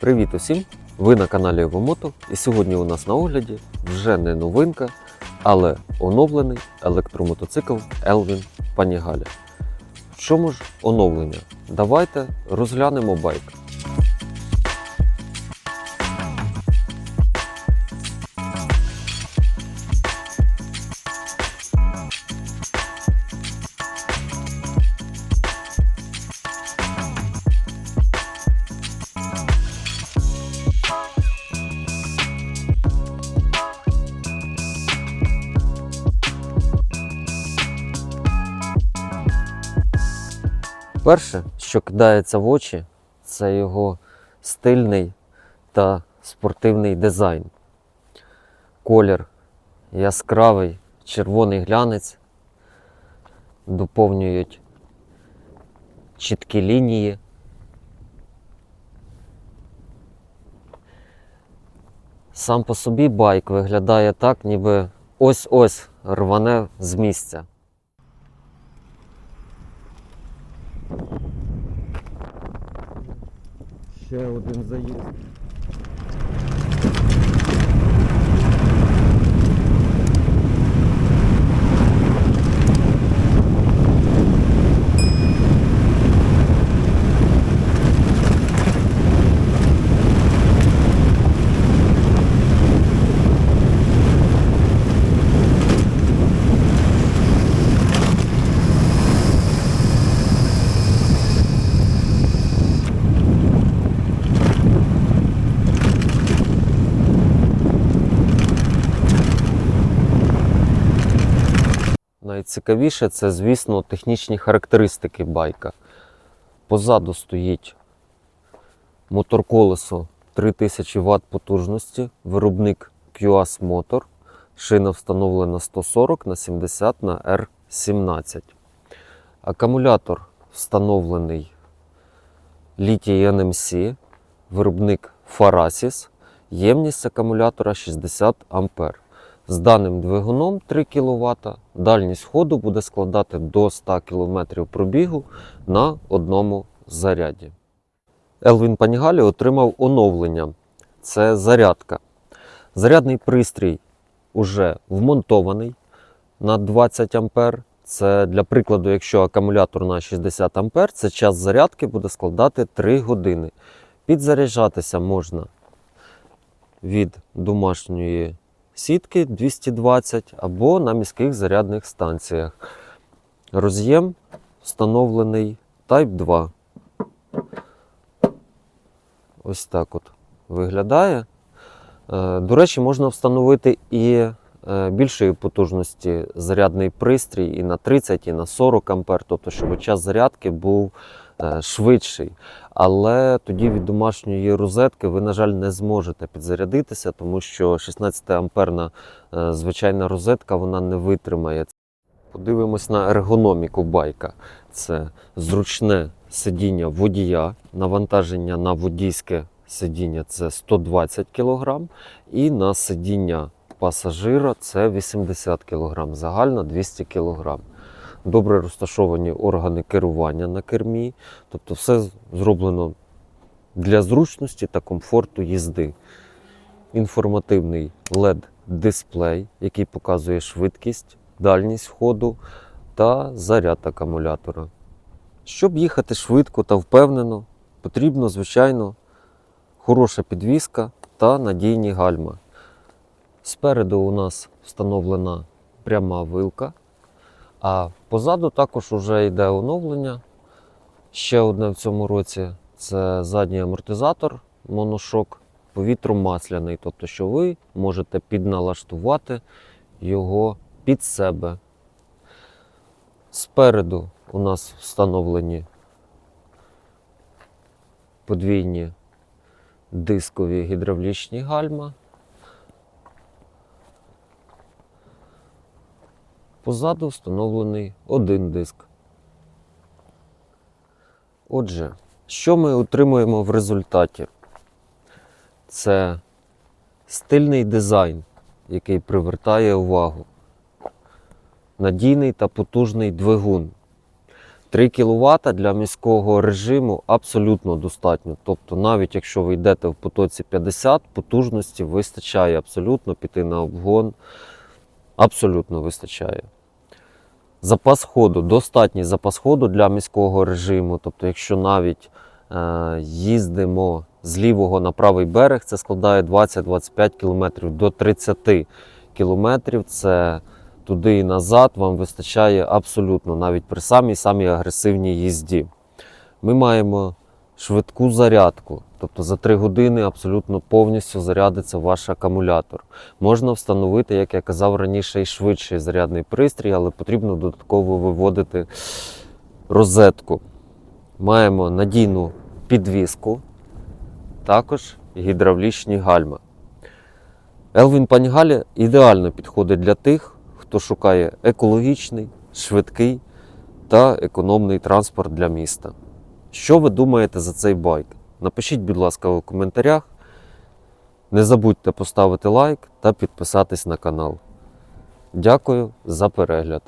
Привіт усім! Ви на каналі Евомото і сьогодні у нас на огляді вже не новинка, але оновлений електромотоцикл Elvin Panigale. В чому ж оновлення? Давайте розглянемо байк. Перше, що кидається в очі, це його стильний та спортивний дизайн. Колір яскравий, червоний глянець, доповнюють чіткі лінії. Сам по собі байк виглядає так, ніби ось-ось рване з місця. Ще один заїзд. Найцікавіше це, звісно, технічні характеристики байка. Позаду стоїть мотор-колесо 3000 Вт потужності, виробник QAS Motor, шина встановлена 140 на 70 на R17. Акумулятор встановлений літій NMC, виробник Farasis, ємність акумулятора 60 А. З даним двигуном 3 кВт дальність ходу буде складати до 100 км пробігу на одному заряді. Елвін Панігалі отримав оновлення. Це зарядка. Зарядний пристрій уже вмонтований на 20 А. Це для прикладу, якщо акумулятор на 60 А, це час зарядки буде складати 3 години. Підзаряджатися можна від домашньої сітки 220 або на міських зарядних станціях. Роз'єм встановлений Type 2. Ось так от виглядає. Е, До речі, можна встановити і е, більшої потужності зарядний пристрій і на 30, і на 40 ампер, тобто, щоб час зарядки був е, швидший. Але тоді від домашньої розетки ви, на жаль, не зможете підзарядитися, тому що 16 амперна е, звичайна розетка вона не витримає. Подивимось на ергономіку байка. Це зручне сидіння водія, навантаження на водійське сидіння це 120 кг, і на сидіння пасажира це 80 кг, загально 200 кг. Добре розташовані органи керування на кермі, тобто все зроблено для зручності та комфорту їзди. Інформативний LED-дисплей, який показує швидкість, дальність ходу та заряд акумулятора. Щоб їхати швидко та впевнено, потрібно, звичайно, хороша підвіска та надійні гальма. Спереду у нас встановлена пряма вилка, а позаду також вже йде оновлення. Ще одне в цьому році це задній амортизатор моношок повітромасляний, тобто, що ви можете підналаштувати його під себе. Спереду у нас встановлені подвійні дискові гідравлічні гальма. Позаду встановлений один диск. Отже, що ми отримуємо в результаті? Це стильний дизайн, який привертає увагу. Надійний та потужний двигун. 3 кВт для міського режиму абсолютно достатньо. Тобто, навіть якщо ви йдете в потоці 50, потужності вистачає абсолютно піти на обгон. Абсолютно вистачає. Запас ходу, достатній запас ходу для міського режиму. Тобто, якщо навіть е, їздимо з лівого на правий берег, це складає 20-25 км до 30 км. Це туди і назад вам вистачає абсолютно, навіть при самій самій агресивній їзді. Ми маємо швидку зарядку, тобто за 3 години абсолютно повністю зарядиться ваш акумулятор. Можна встановити, як я казав раніше, і швидший зарядний пристрій, але потрібно додатково виводити розетку. Маємо надійну підвіску, також гідравлічні гальма. Елвін Паньгаля ідеально підходить для тих, хто шукає екологічний, швидкий та економний транспорт для міста. Що ви думаєте за цей байк? Напишіть, будь ласка, у коментарях. Не забудьте поставити лайк та підписатись на канал. Дякую за перегляд.